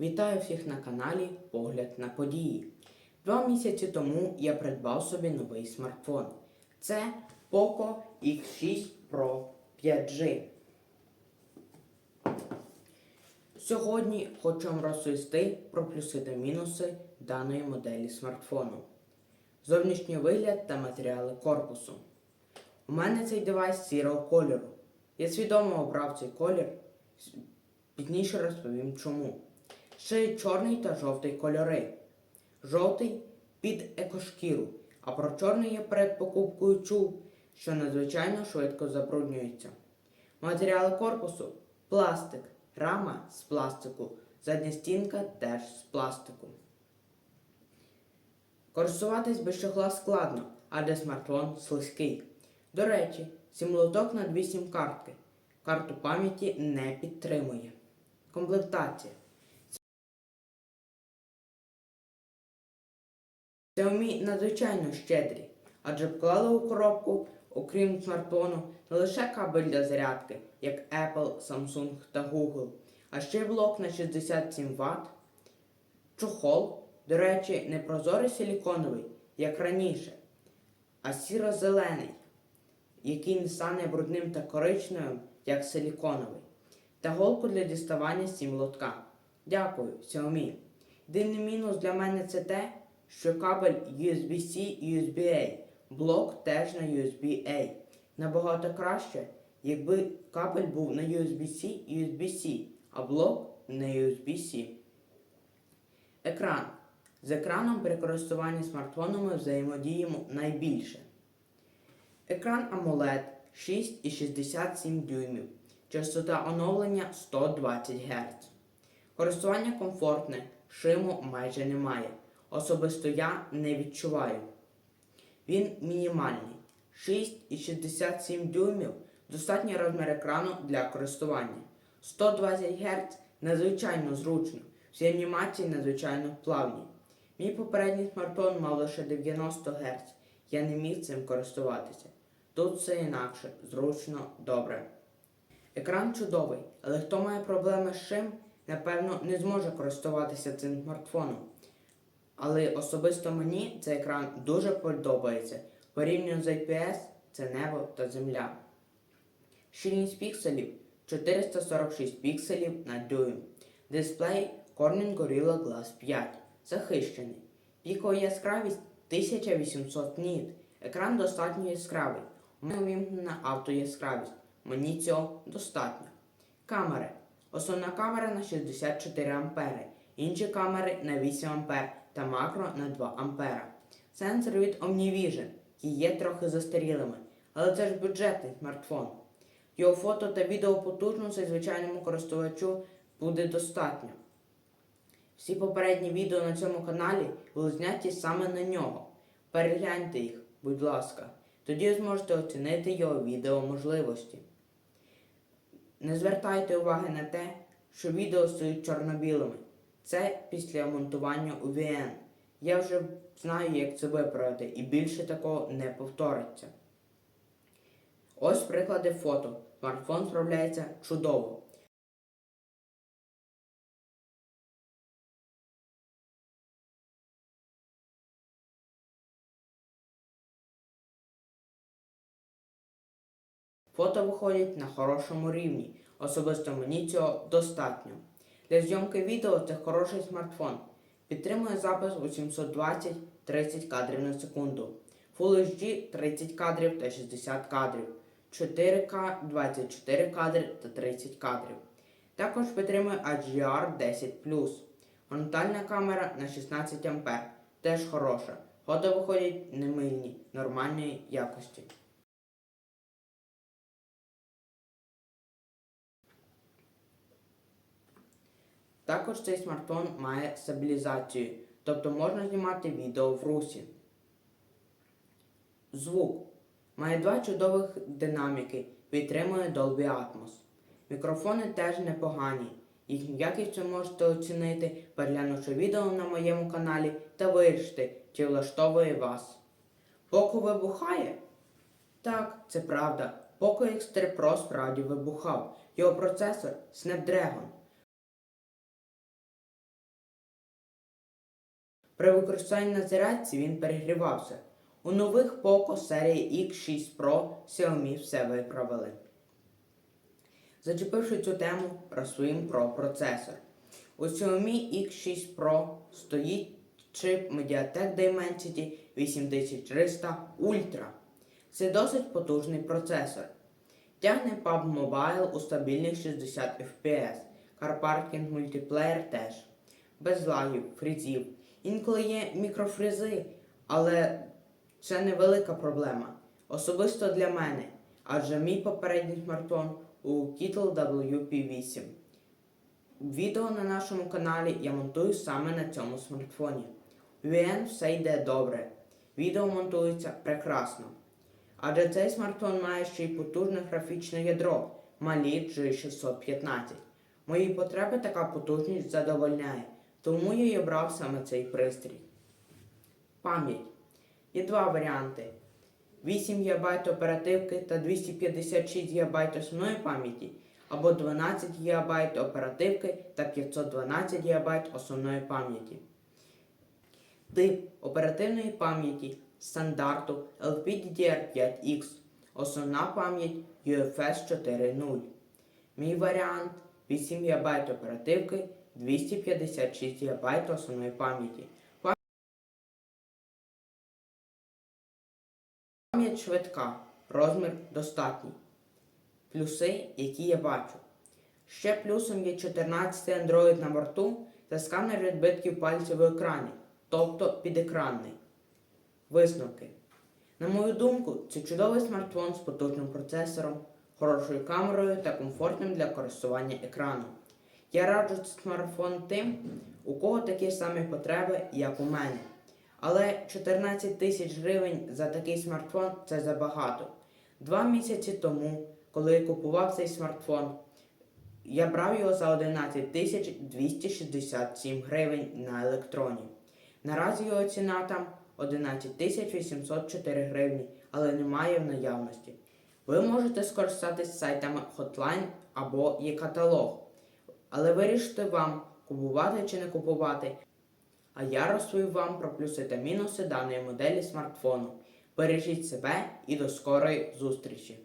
Вітаю всіх на каналі Погляд на події. Два місяці тому я придбав собі новий смартфон. Це Poco X6 Pro 5G. Сьогодні хочу вам розповісти про плюси та мінуси даної моделі смартфону. Зовнішній вигляд та матеріали корпусу. У мене цей девайс сірого кольору. Я свідомо обрав цей колір. Пізніше розповім чому. Ще чорний та жовтий кольори. Жовтий під екошкіру, а про чорний я перед покупкою чув, що надзвичайно швидко забруднюється. Матеріали корпусу пластик, рама з пластику, задня стінка теж з пластику. Користуватись без чохла складно, адже смартфон слизький. До речі, сімлоток на дві сім-картки. Карту пам'яті не підтримує. Комплектація. Xiaomi надзвичайно щедрі, адже вклали у коробку, окрім смартфону, не лише кабель для зарядки, як Apple, Samsung та Google, а ще блок на 67 Вт, чохол, до речі, не прозорий силіконовий, як раніше, а сіро-зелений, який не стане брудним та коричневим, як силіконовий, та голку для діставання сім лотка. Дякую, Xiaomi. Єдиний мінус для мене це те, що кабель USB-C USB-A, блок теж на USB-A. Набагато краще, якби кабель був на USB-C USB-C, а блок на USB-C. Екран. З екраном при користуванні смартфоном ми взаємодіємо найбільше. Екран AMOLED 6,67 дюймів. Частота оновлення 120 Гц. Користування комфортне, шиму майже немає. Особисто я не відчуваю. Він мінімальний. 6,67 дюймів достатній розмір екрану для користування. 120 Гц надзвичайно зручно. Всі анімації надзвичайно плавні. Мій попередній смартфон мав лише 90 Гц. Я не міг цим користуватися. Тут все інакше, зручно, добре. Екран чудовий, але хто має проблеми з чим, напевно, не зможе користуватися цим смартфоном. Але особисто мені цей екран дуже подобається. Порівняно з IPS це небо та земля. Щільність пікселів 446 пікселів на дюйм. Дисплей Corning Gorilla Glass 5. Захищений. Пікова яскравість 1800 ніт. Екран достатньо яскравий. У мене увімкнена автояскравість. Мені цього достатньо. Камери. Основна камера на 64 А, інші камери на 8 А та макро на 2 А. Сенсор від OmniVision, які є трохи застарілими, але це ж бюджетний смартфон. Його фото та відео потужності звичайному користувачу буде достатньо. Всі попередні відео на цьому каналі були зняті саме на нього. Перегляньте їх, будь ласка. Тоді зможете оцінити його відео можливості. Не звертайте уваги на те, що відео стають чорно-білими. Це після монтування у VN. Я вже знаю, як це виправити, і більше такого не повториться. Ось приклади фото. Смартфон справляється чудово. Фото виходять на хорошому рівні. Особисто мені цього достатньо. Для зйомки відео це хороший смартфон. Підтримує запис у 720-30 кадрів на секунду. Full HD 30 кадрів та 60 кадрів. 4К 24 кадри та 30 кадрів. Також підтримує HDR 10. Фронтальна камера на 16 А. Теж хороша. Фото виходять немильні, нормальної якості. Також цей смартфон має стабілізацію, тобто можна знімати відео в русі. Звук. Має два чудових динаміки, підтримує Dolby Atmos. Мікрофони теж непогані. Їхню якість ви можете оцінити, переглянувши відео на моєму каналі та вирішити, чи влаштовує вас. Поко вибухає? Так, це правда. Poco X3 Pro справді вибухав. Його процесор Snapdragon. При використанні на зарядці він перегрівався. У нових Poco серії X6 Pro Xiaomi все виправили. Зачепивши цю тему, розповім про процесор. У Xiaomi X6 Pro стоїть чип Mediatek Dimensity 8300 Ultra. Це досить потужний процесор. Тягне PUBG Mobile у стабільних 60 FPS, CarParking мультиплеєр теж, без лагів, фрізів. Інколи є мікрофризи, але це невелика проблема. Особисто для мене, адже мій попередній смартфон у Kittle WP8. Відео на нашому каналі я монтую саме на цьому смартфоні. У VN все йде добре. Відео монтується прекрасно. Адже цей смартфон має ще й потужне графічне ядро Mali G615. Мої потреби така потужність задовольняє, тому я й обрав саме цей пристрій. Пам'ять. Є два варіанти: 8 ГБ оперативки та 256 ГБ основної пам'яті, або 12 ГБ оперативки та 512 ГБ основної пам'яті. Тип оперативної пам'яті стандарту LPDDR5X, основна пам'ять UFS 4.0. Мій варіант 8 ГБ оперативки, 256 ГБ основної пам'яті. Пам'ять швидка, розмір достатній. Плюси, які я бачу. Ще плюсом є 14 Android на борту та сканер відбитків пальців в екрані, тобто підекранний. Висновки. На мою думку, це чудовий смартфон з потужним процесором, хорошою камерою та комфортним для користування екраном. Я раджу смартфон тим, у кого такі самі потреби, як у мене. Але 14 тисяч гривень за такий смартфон це забагато. Два місяці тому, коли я купував цей смартфон, я брав його за 11 тисяч 267 гривень на електроні. Наразі його ціна там 11 тисяч 804 гривні, але немає в наявності. Ви можете скористатись сайтами Hotline або є каталог, але вирішити вам, купувати чи не купувати. А я розповів вам про плюси та мінуси даної моделі смартфону. Бережіть себе і до скорої зустрічі!